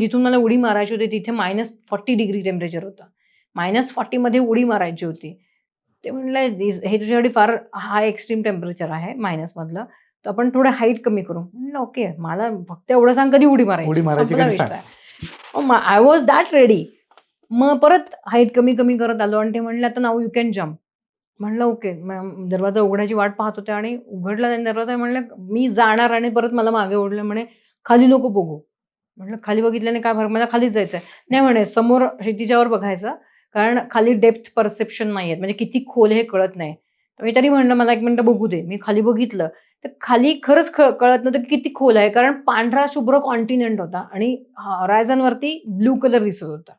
जिथून मला उडी मारायची होती तिथे मायनस फॉर्टी डिग्री टेम्परेचर होतं. मायनस फॉर्टीमध्ये उडी मारायची होती. ते म्हणलं हे तुझ्यासाठी फार हा एक्स्ट्रीम टेम्परेचर आहे मायनसमधलं तर आपण थोडं हाईट कमी करू. म्हणलं ओके. मला फक्त एवढं सांग कधी उडी मारायची. आय वॉज दॅट रेडी मग परत हाईट कमी कमी करत आलो आणि ते म्हणले आता नाव यू कॅन जम्प म्हणलं ओके. दरवाजा उघडायची वाट पाहत होते आणि उघडला त्यांनी दरवाजा म्हणलं मी जाणार आणि परत मला मागे ओढलं. म्हणे खाली नको बघू. म्हटलं खाली बघितल्याने काय फरक? मला खालीच जायचंय. नाही म्हणे समोर शेतीच्यावर बघायचं कारण खाली डेप्थ परसेप्शन नाही आहेत म्हणजे किती खोल हे कळत नाही. तर मी तरी म्हणलं मला एक मिनिटं बघू दे. मी खाली बघितलं. तर खाली खरंच कळत नव्हतं की किती खोल आहे कारण पांढरा शुभ्र कॉन्टिनेंट होता आणि horizon वरती ब्लू कलर दिसत होता.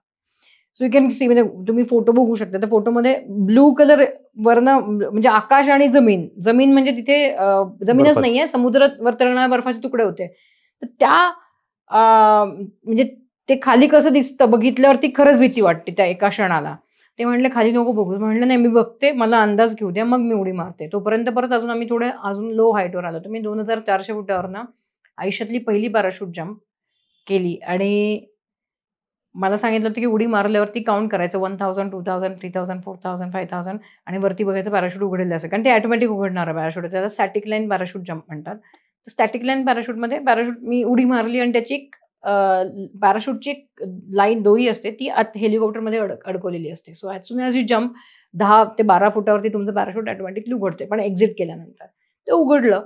सो यू कॅन सी म्हणजे तुम्ही फोटो बघू शकता. त्या फोटोमध्ये ब्लू कलर वरनं म्हणजे आकाश आणि जमीन. जमीन म्हणजे तिथे जमीनच. नाहीये समुद्रात वरतरणाऱ्या बर्फाचे तुकडे होते. तर त्या म्हणजे ते खाली कसं दिसतं बघितल्यावरती खरंच भीती वाटते त्या एका क्षणाला. ते म्हणले खाली नको बघू. म्हणलं नाही मी बघते मला अंदाज घेऊ द्या मग मी उडी मारते. तोपर्यंत परत अजून आम्ही थोडे अजून लो हाईटवर आलो. तर मी दोन हजार चारशे फुटावर ना आयुष्यातली पहिली पॅराशूट जम्प केली आणि मला सांगितलं होतं की उडी मारल्यावरती काउंट करायचं one thousand two thousand three thousand four thousand five thousand आणि वरती बघायचं पॅराशूट उघडेल असं. कारण ते ऑटोमॅटिक उघडणार पॅराशूट त्याला स्टॅटिक लाईन पॅराशूट जम्प म्हणतात. स्टॅटिक लाईन पॅराशूटमध्ये पॅराशूट मी उडी मारली आणि त्याची एक पॅराशूटची एक लाईन दोरी असते ती आत हेलिकॉप्टरमध्ये अड अडकवलेली असते. So as soon as you jump दहा ते बारा फुटावरती तुमचं पॅराशूट ऑटोमॅटिकली उघडते पण एक्झिट केल्यानंतर. ते उघडलं.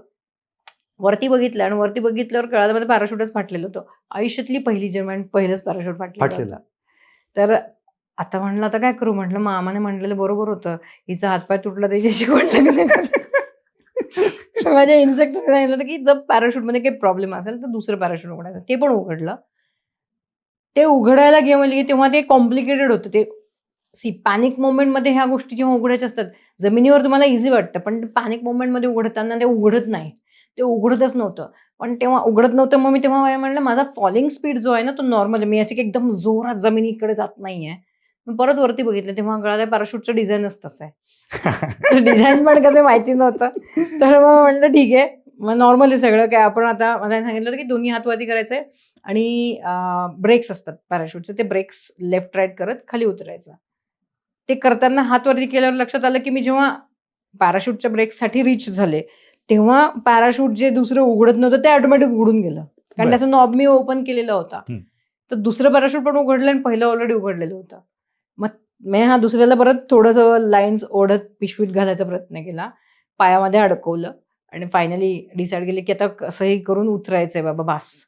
वरती बघितलं आणि वरती बघितल्यावर कळालं माझं पॅराशूटच फाटलेलं होतं. आयुष्यातली पहिली जेव्हा पहिलंच पॅराशूट फाटलेलं तर आता म्हणलं आता काय करू? म्हटलं मामाने म्हणलेलं बरोबर होतं. हिचा हातपाय तुटला त्याच्याशी करणार? माझ्या इन्स्ट्रक्टर सांगितलं होतं की जर पॅराशूटमध्ये काही प्रॉब्लेम असेल तर दुसरं पॅराशूट उघडायचं. ते पण उघडलं. ते उघडायला गेलं म्हणजे की तेव्हा ते कॉम्प्लिकेटेड होतं. ते सी पॅनिक मोमेंटमध्ये ह्या गोष्टी जेव्हा उघडायच्या असतात जमिनीवर तुम्हाला इझी वाटतं पण पॅनिक मोमेंटमध्ये उघडताना ते उघडत नाही. ते उघडतच नव्हतं. पण तेव्हा उघडत नव्हतं मग मी तेव्हा म्हणलं माझा फॉलिंग स्पीड जो आहे ना तो नॉर्मल आहे. मी अशी की एकदम जोरात जमिनीकडे जात नाहीये. मग परत वरती बघितलं तेव्हा गळाला पॅराशूटचं डिझाईनच तसं आहे. डिझाईन पण कसं माहिती नव्हतं. तर मग म्हणलं ठीक आहे. मग नॉर्मल आहे सगळं. काय आपण आता मला सांगितलं होतं की दोन्ही हात वरती करायचे आणि ब्रेक्स असतात पॅराशूटचे ते ब्रेक्स लेफ्ट राईट करत खाली उतरायचं. ते करताना हात वरती केल्यावर लक्षात आलं की मी जेव्हा पॅराशूटच्या ब्रेकसाठी रिच झाले तेव्हा पॅराशूट जे दुसरं उघडत नव्हतं ते ऑटोमॅटिक उघडून गेलं. कारण. त्याचा नॉब मी ओपन केलेला होता. तर दुसरं पॅराशूट पण उघडलं आणि पहिलं ऑलरेडी उघडलेलं होतं. मग मी हा दुसऱ्याला परत थोडंसं लाईन्स ओढत पिशवीत घालायचा प्रयत्न केला. पायामध्ये अडकवलं आणि फायनली डिसाईड केले की आता कसंही करून उतरायचंय बाबा बास.